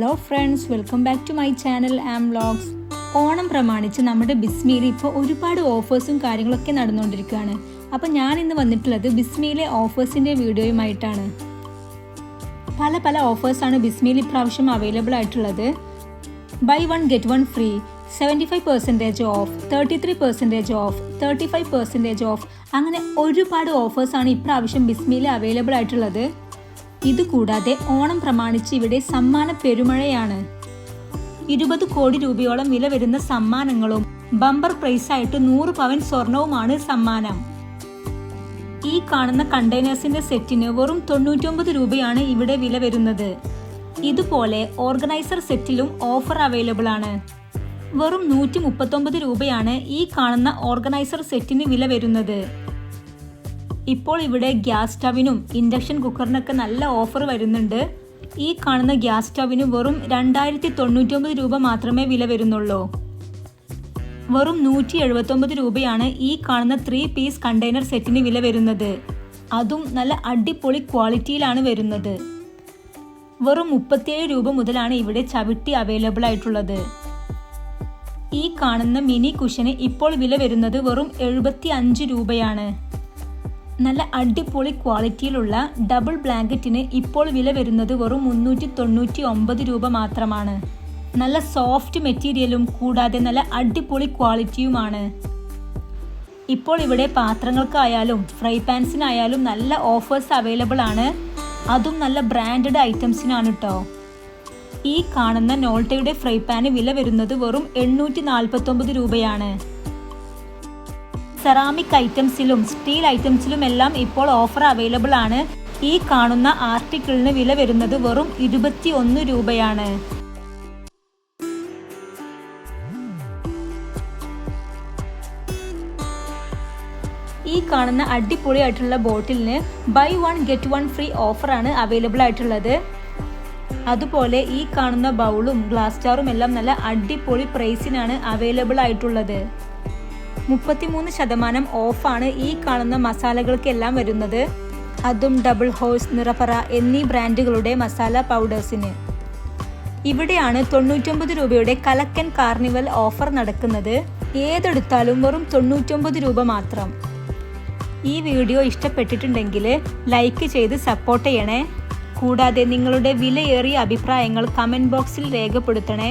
Hello friends welcome back to my channel am vlogs. Onam പ്രമാണിച്ച് നമ്മുടെ ബിസ്മിയിൽ ഇപ്പോൾ ഒരുപാട് ഓഫേഴ്സും കാര്യങ്ങളൊക്കെ നടന്നുകൊണ്ടിരിക്കുകയാണ്. അപ്പോൾ ഞാൻ ഇന്ന് വന്നിട്ടുള്ളത് ബിസ്മിയിലെ ഓഫേഴ്സിന്റെ വീഡിയോയുമായിട്ടാണ്. പല പല ഓഫേഴ്സാണ് ബിസ്മിയിൽ ഇപ്രാവശ്യം അവൈലബിൾ ആയിട്ടുള്ളത്. Buy one get one free seventy five percentage off thirty three percentage off thirty five percentage off അങ്ങനെ ഒരുപാട് ഓഫേഴ്സാണ് ഇപ്രാവശ്യം ബിസ്മിയിൽ അവൈലബിൾ ആയിട്ടുള്ളത്. ഇതുകൂടാതെ ഓണം പ്രമാണിച്ച് ഇവിടെ സമ്മാന പെരുമഴയാണ്. ഇരുപത് കോടി രൂപയോളം വില വരുന്ന സമ്മാനങ്ങളും ബമ്പർ പ്രൈസായിട്ട് നൂറ് പവൻ സ്വർണവുമാണ് സമ്മാനം. ഈ കാണുന്ന കണ്ടെയ്നേഴ്സിന്റെ സെറ്റിന് വെറും തൊണ്ണൂറ്റൊമ്പത് രൂപയാണ് ഇവിടെ വില വരുന്നത്. ഇതുപോലെ ഓർഗനൈസർ സെറ്റിലും ഓഫർ അവൈലബിൾ ആണ് വെറും നൂറ്റി മുപ്പത്തൊമ്പത് രൂപയാണ് ഈ കാണുന്ന ഓർഗനൈസർ സെറ്റിന് വില വരുന്നത്. ഇപ്പോൾ ഇവിടെ ഗ്യാസ് സ്റ്റവിനും ഇൻഡക്ഷൻ കുക്കറിനൊക്കെ നല്ല ഓഫർ വരുന്നുണ്ട്. ഈ കാണുന്ന ഗ്യാസ് സ്റ്റവിന് വെറും രണ്ടായിരത്തി തൊണ്ണൂറ്റൊമ്പത് രൂപ മാത്രമേ വില വരുന്നുള്ളൂ. വെറും നൂറ്റി എഴുപത്തൊമ്പത് രൂപയാണ് ഈ കാണുന്ന ത്രീ പീസ് കണ്ടെയ്നർ സെറ്റിന് വില വരുന്നത്. അതും നല്ല അടിപൊളി ക്വാളിറ്റിയിലാണ് വരുന്നത്. വെറും മുപ്പത്തിയേഴ് രൂപ മുതലാണ് ഇവിടെ ചവിട്ടി അവൈലബിൾ ആയിട്ടുള്ളത്. ഈ കാണുന്ന മിനി കുഷന് ഇപ്പോൾ വില വരുന്നത് വെറും എഴുപത്തി അഞ്ച് രൂപയാണ്. നല്ല അടിപൊളി ക്വാളിറ്റിയിലുള്ള ഡബിൾ ബ്ലാങ്കറ്റിന് ഇപ്പോൾ വില വരുന്നത് വെറും മുന്നൂറ്റി തൊണ്ണൂറ്റി ഒമ്പത് രൂപ മാത്രമാണ്. നല്ല സോഫ്റ്റ് മെറ്റീരിയലും കൂടാതെ നല്ല അടിപൊളി ക്വാളിറ്റിയുമാണ്. ഇപ്പോൾ ഇവിടെ പാത്രങ്ങൾക്കായാലും ഫ്രൈ പാൻസിനായാലും നല്ല ഓഫേഴ്സ് അവൈലബിൾ ആണ്. അതും നല്ല ബ്രാൻഡഡ് ഐറ്റംസിനാണ് കേട്ടോ ഈ കാണുന്ന നോൾട്ടയുടെ ഫ്രൈ പാന് വില വരുന്നത് വെറും എണ്ണൂറ്റി നാൽപ്പത്തൊമ്പത് രൂപയാണ്. സെറാമിക് ഐറ്റംസിലും സ്റ്റീൽ ഐറ്റംസിലും എല്ലാം ഇപ്പോൾ ഓഫർ അവൈലബിൾ ആണ്. ഈ കാണുന്ന ആർട്ടിക്കിളിന് വില വരുന്നത് വെറും ഇരുപത്തി ഒന്ന് രൂപയാണ്. ഈ കാണുന്ന അടിപൊളി ആയിട്ടുള്ള ബോട്ടിലിന് buy one get one free offer ആണ് അവൈലബിൾ ആയിട്ടുള്ളത്. അതുപോലെ ഈ കാണുന്ന ബൗളും ഗ്ലാസ് ജാറും എല്ലാം നല്ല അടിപൊളി പ്രൈസിനാണ് അവൈലബിൾ ആയിട്ടുള്ളത്. മുപ്പത്തിമൂന്ന് ശതമാനം ഓഫാണ് ഈ കാണുന്ന മസാലകൾക്കെല്ലാം വരുന്നത്. അതും ഡബിൾ ഹോഴ്സ് നിറപറ എന്നീ ബ്രാൻഡുകളുടെ മസാല പൗഡേഴ്സിന്. ഇവിടെയാണ് തൊണ്ണൂറ്റൊമ്പത് രൂപയുടെ കലക്കൻ കാർണിവൽ ഓഫർ നടക്കുന്നത്. ഏതെടുത്താലും വെറും തൊണ്ണൂറ്റൊമ്പത് രൂപ മാത്രം. ഈ വീഡിയോ ഇഷ്ടപ്പെട്ടിട്ടുണ്ടെങ്കിൽ ലൈക്ക് ചെയ്ത് സപ്പോർട്ട് ചെയ്യണേ. കൂടാതെ നിങ്ങളുടെ വിലയേറിയ അഭിപ്രായങ്ങൾ കമന്റ് ബോക്സിൽ രേഖപ്പെടുത്തണേ.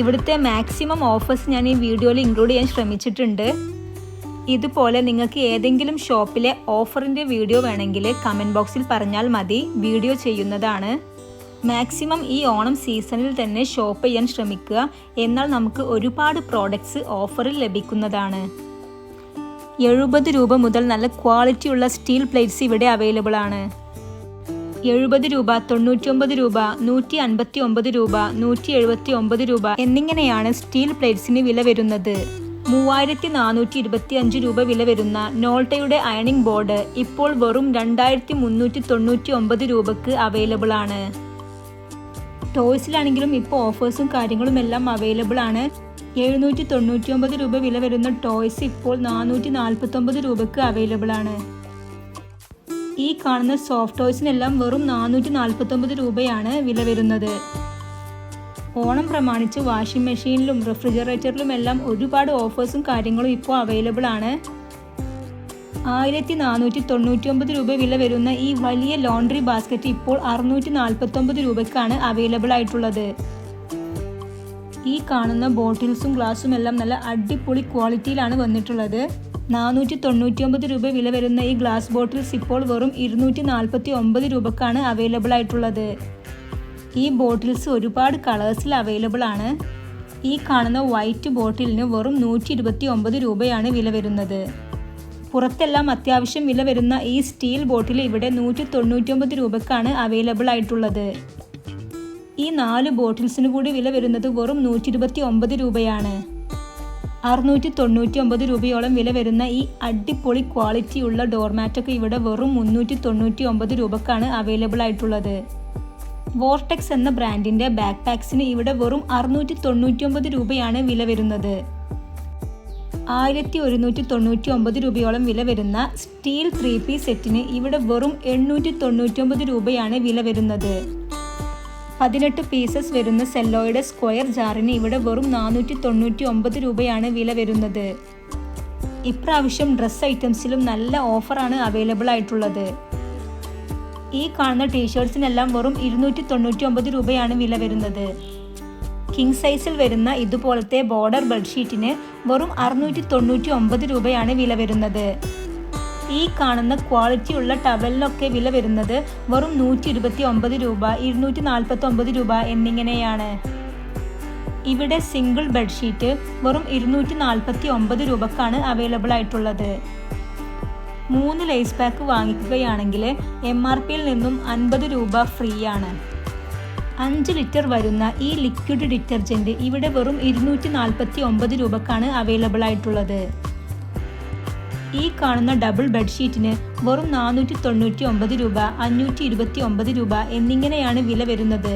ഇവിടുത്തെ മാക്സിമം ഓഫേഴ്സ് ഞാൻ ഈ വീഡിയോയിൽ ഇൻക്ലൂഡ് ചെയ്യാൻ ശ്രമിച്ചിട്ടുണ്ട്. ഇതുപോലെ നിങ്ങൾക്ക് ഏതെങ്കിലും ഷോപ്പിലെ ഓഫറിന്റെ വീഡിയോ വേണമെങ്കിൽ കമന്റ് ബോക്സിൽ പറഞ്ഞാൽ മതി. വീഡിയോ ചെയ്യുന്നതാണ്. മാക്സിമം ഈ ഓണം സീസണിൽ തന്നെ ഷോപ്പ് ചെയ്യാൻ ശ്രമിക്കുക. എന്നാൽ നമുക്ക് ഒരുപാട് പ്രോഡക്ട്സ് ഓഫറിൽ ലഭിക്കുന്നതാണ്. എഴുപത് രൂപ മുതൽ നല്ല ക്വാളിറ്റിയുള്ള സ്റ്റീൽ പ്ലേറ്റ്സ് ഇവിടെ അവൈലബിൾ ആണ്. എഴുപത് രൂപ തൊണ്ണൂറ്റിയൊമ്പത് രൂപ നൂറ്റി അൻപത്തി ഒമ്പത് രൂപ നൂറ്റി എഴുപത്തി ഒമ്പത് രൂപ എന്നിങ്ങനെയാണ് സ്റ്റീൽ പ്ലേറ്റ്സിന് വില വരുന്നത്. മൂവായിരത്തി നാനൂറ്റി ഇരുപത്തി അഞ്ച് രൂപ വില വരുന്ന നോൾട്ടയുടെ അയണിംഗ് ബോർഡ് ഇപ്പോൾ വെറും രണ്ടായിരത്തി മുന്നൂറ്റി തൊണ്ണൂറ്റി ഒമ്പത് രൂപക്ക് അവൈലബിൾ ആണ് ടോയ്സിലാണെങ്കിലും ഇപ്പോൾ ഓഫേഴ്സും കാര്യങ്ങളും എല്ലാം അവൈലബിൾ ആണ് എഴുന്നൂറ്റി തൊണ്ണൂറ്റി ഒമ്പത് രൂപ വില വരുന്ന ടോയ്സ് ഇപ്പോൾ നാനൂറ്റി നാൽപ്പത്തി ഒമ്പത് രൂപക്ക് അവൈലബിൾ ആണ് ഈ കാണുന്ന സോഫ്റ്റ് ടോയ്സിനെല്ലാം വെറും നാനൂറ്റി നാൽപ്പത്തൊമ്പത് രൂപയാണ് വില വരുന്നത്. ഓണം പ്രമാണിച്ച് വാഷിംഗ് മെഷീനിലും റെഫ്രിജറേറ്ററിലും എല്ലാം ഒരുപാട് ഓഫേഴ്സും കാര്യങ്ങളും ഇപ്പോൾ അവൈലബിൾ ആണ്. ആയിരത്തി നാനൂറ്റി തൊണ്ണൂറ്റി ഒമ്പത് രൂപ വില വരുന്ന ഈ വലിയ ലോണ്ടറി ബാസ്ക്കറ്റ് ഇപ്പോൾ അറുന്നൂറ്റി നാൽപ്പത്തൊമ്പത് രൂപയ്ക്കാണ് അവൈലബിൾ ആയിട്ടുള്ളത്. ഈ കാണുന്ന ബോട്ടിൽസും ഗ്ലാസ്സും എല്ലാം നല്ല അടിപൊളി ക്വാളിറ്റിയിലാണ് വന്നിട്ടുള്ളത്. നാനൂറ്റി തൊണ്ണൂറ്റി രൂപ വില വരുന്ന ഈ ഗ്ലാസ് ബോട്ടിൽസ് ഇപ്പോൾ വെറും ഇരുന്നൂറ്റി നാൽപ്പത്തി ഒമ്പത് രൂപക്കാണ് അവൈലബിൾ ആയിട്ടുള്ളത്. ഈ ബോട്ടിൽസ് ഒരുപാട് കളേഴ്സിൽ അവൈലബിൾ ആണ്. ഈ കാണുന്ന വൈറ്റ് ബോട്ടിലിന് വെറും നൂറ്റി ഇരുപത്തി ഒമ്പത് രൂപയാണ് വില വരുന്നത്. പുറത്തെല്ലാം അത്യാവശ്യം വില വരുന്ന ഈ സ്റ്റീൽ ബോട്ടിൽ ഇവിടെ നൂറ്റി തൊണ്ണൂറ്റൊമ്പത് രൂപക്കാണ് അവൈലബിൾ ആയിട്ടുള്ളത്. ഈ നാല് ബോട്ടിൽസിന് കൂടി വില വരുന്നത് വെറും നൂറ്റി രൂപയാണ്. അറുന്നൂറ്റി തൊണ്ണൂറ്റി ഒമ്പത് രൂപയോളം വില വരുന്ന ഈ അടിപൊളി ക്വാളിറ്റിയുള്ള ഡോർമാറ്റൊക്കെ ഇവിടെ വെറും മുന്നൂറ്റി തൊണ്ണൂറ്റി ഒമ്പത് രൂപക്കാണ് അവൈലബിൾ ആയിട്ടുള്ളത്. വോർടെക്സ് എന്ന ബ്രാൻഡിന്റെ ബാക്ക് പാക്സിന് ഇവിടെ വെറും അറുന്നൂറ്റി തൊണ്ണൂറ്റി ഒമ്പത് രൂപയാണ് വില വരുന്നത്. ആയിരത്തി ഒരുന്നൂറ്റി തൊണ്ണൂറ്റി ഒമ്പത് രൂപയോളം വില വരുന്ന സ്റ്റീൽ ത്രീ പീസ് സെറ്റിന് ഇവിടെ വെറും എണ്ണൂറ്റി തൊണ്ണൂറ്റി ഒമ്പത് രൂപയാണ് വില വരുന്നത്. പതിനെട്ട് പീസസ് വരുന്ന സെല്ലോയുടെ സ്ക്വയർ ജാറിന് ഇവിടെ വെറും നാനൂറ്റി തൊണ്ണൂറ്റി ഒമ്പത് രൂപയാണ് വില വരുന്നത്. ഇപ്രാവശ്യം ഡ്രസ് ഐറ്റംസിലും നല്ല ഓഫറാണ് അവൈലബിൾ ആയിട്ടുള്ളത്. ഈ കാണുന്ന ടീഷർട്സിനെല്ലാം വെറും ഇരുന്നൂറ്റി തൊണ്ണൂറ്റി ഒമ്പത് രൂപയാണ് വില വരുന്നത്. കിങ് സൈസിൽ വരുന്ന ഇതുപോലത്തെ ബോർഡർ ബെഡ്ഷീറ്റിന് വെറും അറുന്നൂറ്റി തൊണ്ണൂറ്റി ഒമ്പത് രൂപയാണ് വില വരുന്നത്. ഈ കാണുന്ന ക്വാളിറ്റിയുള്ള ടവലിനൊക്കെ വില വരുന്നത് വെറും നൂറ്റി ഇരുപത്തി ഒമ്പത് രൂപ ഇരുന്നൂറ്റി നാൽപ്പത്തി ഒമ്പത് രൂപ എന്നിങ്ങനെയാണ്. ഇവിടെ സിംഗിൾ ബെഡ്ഷീറ്റ് വെറും ഇരുന്നൂറ്റി നാൽപ്പത്തി ഒമ്പത് രൂപക്കാണ് അവൈലബിൾ ആയിട്ടുള്ളത്. മൂന്ന് ലൈസ് പാക്ക് വാങ്ങിക്കുകയാണെങ്കിൽ എം ആർ പിയിൽ നിന്നും അൻപത് രൂപ ഫ്രീ ആണ് അഞ്ച് ലിറ്റർ വരുന്ന ഈ ലിക്വിഡ് ഡിറ്റർജന്റ് ഇവിടെ വെറും ഇരുന്നൂറ്റി നാൽപ്പത്തി ഒമ്പത് രൂപക്കാണ് അവൈലബിൾ ആയിട്ടുള്ളത്. ഈ കാണുന്ന ഡബിൾ ബെഡ്ഷീറ്റിന് വെറും നാനൂറ്റി തൊണ്ണൂറ്റി ഒമ്പത് രൂപ അഞ്ഞൂറ്റി ഇരുപത്തി ഒമ്പത് രൂപ എന്നിങ്ങനെയാണ് വില വരുന്നത്.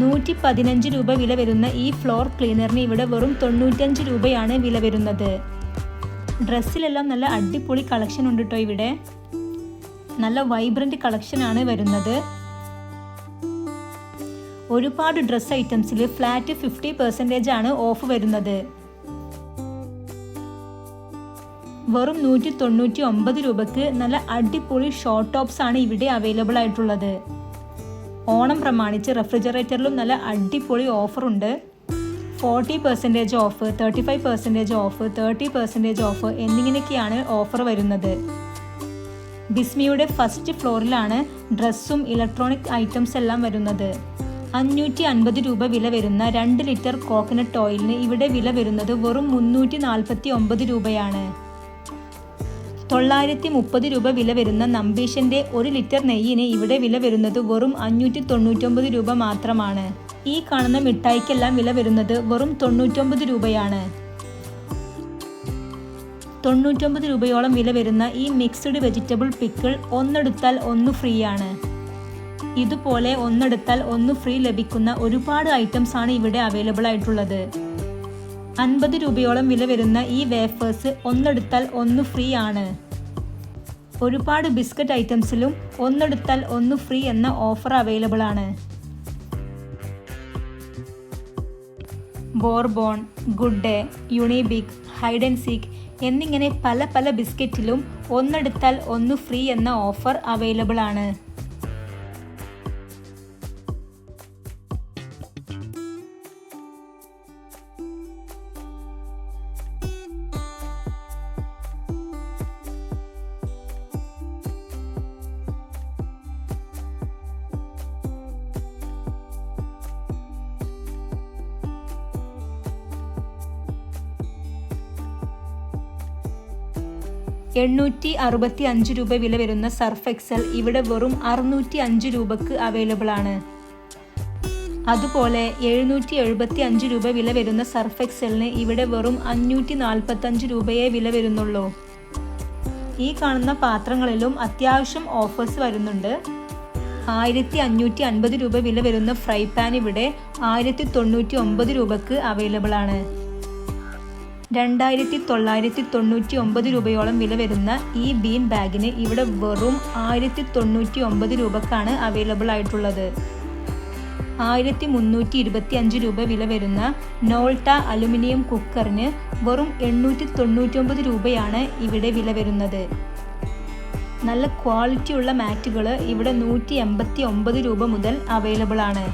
നൂറ്റി പതിനഞ്ച് രൂപ വില വരുന്ന ഈ ഫ്ലോർ ക്ലീനറിന് ഇവിടെ വെറും തൊണ്ണൂറ്റഞ്ച് രൂപയാണ് വില വരുന്നത്. ഡ്രസ്സിലെല്ലാം നല്ല അടിപൊളി കളക്ഷൻ ഉണ്ട് കേട്ടോ ഇവിടെ. നല്ല വൈബ്രന്റ് കളക്ഷനാണ് വരുന്നത്. ഒരുപാട് ഡ്രസ് ഐറ്റംസിൽ ഫ്ലാറ്റ് ഫിഫ്റ്റി പെർസെന്റേജ് ആണ് ഓഫ് വരുന്നത്. വെറും നൂറ്റി തൊണ്ണൂറ്റി ഒമ്പത് രൂപക്ക് നല്ല അടിപൊളി ഷോർട്ട് ടോപ്സ് ആണ് ഇവിടെ അവൈലബിൾ ആയിട്ടുള്ളത്. ഓണം പ്രമാണിച്ച് റെഫ്രിജറേറ്ററിലും നല്ല അടിപൊളി ഓഫറുണ്ട് forty percentage off thirty five percentage off thirty percentage off എന്നിങ്ങനെയൊക്കെയാണ് offer വരുന്നത്. ബിസ്മിയുടെ ഫസ്റ്റ് ഫ്ലോറിലാണ് ഡ്രസ്സും ഇലക്ട്രോണിക് ഐറ്റംസ് എല്ലാം വരുന്നത്. അഞ്ഞൂറ്റി അൻപത് രൂപ വില വരുന്ന രണ്ട് ലിറ്റർ കോക്കനട്ട് ഓയിലിന് ഇവിടെ വില വരുന്നത് വെറും മുന്നൂറ്റി നാൽപ്പത്തി ഒമ്പത് രൂപയാണ്. തൊള്ളായിരത്തി മുപ്പത് രൂപ വില വരുന്ന നമ്പീഷന്റെ ഒരു ലിറ്റർ നെയ്യിന് ഇവിടെ വില വരുന്നത് വെറും അഞ്ഞൂറ്റി തൊണ്ണൂറ്റൊമ്പത് രൂപ മാത്രമാണ്. ഈ കാണുന്ന മിഠായിക്കെല്ലാം വില വരുന്നത് വെറും തൊണ്ണൂറ്റൊമ്പത് രൂപയാണ്. തൊണ്ണൂറ്റൊമ്പത് രൂപയോളം വില വരുന്ന ഈ മിക്സ്ഡ് വെജിറ്റബിൾ പിക്കിൾ ഒന്നെടുത്താൽ ഒന്ന് ഫ്രീ ആണ് ഇതുപോലെ ഒന്നെടുത്താൽ ഒന്ന് ഫ്രീ ലഭിക്കുന്ന ഒരുപാട് ഐറ്റംസ് ആണ് ഇവിടെ അവൈലബിൾ ആയിട്ടുള്ളത്. അൻപത് രൂപയോളം വില വരുന്ന ഈ വേഫേഴ്സ് ഒന്നെടുത്താൽ ഒന്ന് ഫ്രീ ആണ്. ഒരുപാട് ബിസ്ക്കറ്റ് ഐറ്റംസിലും ഒന്നെടുത്താൽ ഒന്ന് ഫ്രീ എന്ന ഓഫർ അവൈലബിൾ ആണ്. Bourbon Good Day Unibic Hide and Seek എന്നിങ്ങനെ പല പല ബിസ്ക്കറ്റിലും ഒന്നെടുത്താൽ ഒന്ന് ഫ്രീ എന്ന ഓഫർ അവൈലബിൾ ആണ്. എണ്ണൂറ്റി അറുപത്തി അഞ്ച് രൂപ വില വരുന്ന സർഫ് എക്സൽ ഇവിടെ വെറും അറുന്നൂറ്റി അഞ്ച് രൂപക്ക് അവൈലബിൾ ആണ്. അതുപോലെ എഴുന്നൂറ്റി എഴുപത്തി അഞ്ച് രൂപ വില വരുന്ന സർഫ് എക്സലിന് ഇവിടെ വെറും അഞ്ഞൂറ്റി നാൽപ്പത്തഞ്ച് രൂപയെ വില വരുന്നുള്ളൂ. ഈ കാണുന്ന പാത്രങ്ങളിലും അത്യാവശ്യം ഓഫേഴ്സ് വരുന്നുണ്ട്. ആയിരത്തി അഞ്ഞൂറ്റി അൻപത് രൂപ വില വരുന്ന ഫ്രൈ പാൻ ഇവിടെ ആയിരത്തി തൊണ്ണൂറ്റി ഒമ്പത് രൂപക്ക് അവൈലബിൾ ആണ്. രണ്ടായിരത്തി തൊള്ളായിരത്തി തൊണ്ണൂറ്റി ഒമ്പത് രൂപയോളം വില വരുന്ന ഈ ബീൻ ബാഗിന് ഇവിടെ വെറും ആയിരത്തി തൊണ്ണൂറ്റി ഒമ്പത് രൂപക്കാണ് അവൈലബിൾ ആയിട്ടുള്ളത്. ആയിരത്തി മുന്നൂറ്റി ഇരുപത്തി അഞ്ച് രൂപ വില വരുന്ന നോൾട്ട അലുമിനിയം കുക്കറിന് വെറും എണ്ണൂറ്റി തൊണ്ണൂറ്റി ഒമ്പത് രൂപയാണ് ഇവിടെ വില വരുന്നത്. നല്ല ക്വാളിറ്റിയുള്ള മാറ്റുകൾ ഇവിടെ നൂറ്റി എൺപത്തി ഒമ്പത് രൂപ മുതൽ അവൈലബിൾ ആണ്.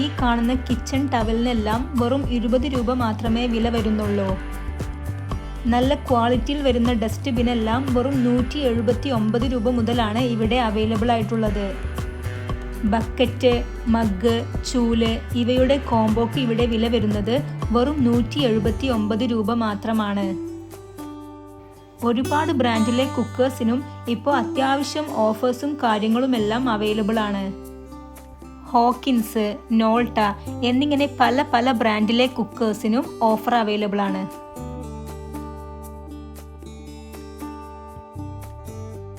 ഈ കാണുന്ന കിച്ചൺ ടവലിനെല്ലാം വെറും ഇരുപത് രൂപ മാത്രമേ വില വരുന്നുള്ളൂ. നല്ല ക്വാളിറ്റിയിൽ വരുന്ന ഡസ്റ്റ്ബിനെല്ലാം വെറും നൂറ്റി എഴുപത്തി ഒമ്പത് രൂപ മുതലാണ് ഇവിടെ അവൈലബിൾ ആയിട്ടുള്ളത്. ബക്കറ്റ് മഗ് ചൂൽ ഇവയുടെ കോംബോക്ക് ഇവിടെ വില വരുന്നത് വെറും നൂറ്റി എഴുപത്തി ഒമ്പത് രൂപ മാത്രമാണ്. ഒരുപാട് ബ്രാൻഡിലെ കുക്കേഴ്സിനും ഇപ്പോൾ അത്യാവശ്യം ഓഫേഴ്സും കാര്യങ്ങളുമെല്ലാം അവൈലബിൾ ആണ്. ഹോക്കിൻസ് നോൾട്ട എന്നിങ്ങനെ പല പല ബ്രാൻഡിലെ കുക്കേഴ്സിനും ഓഫർ അവൈലബിൾ ആണ്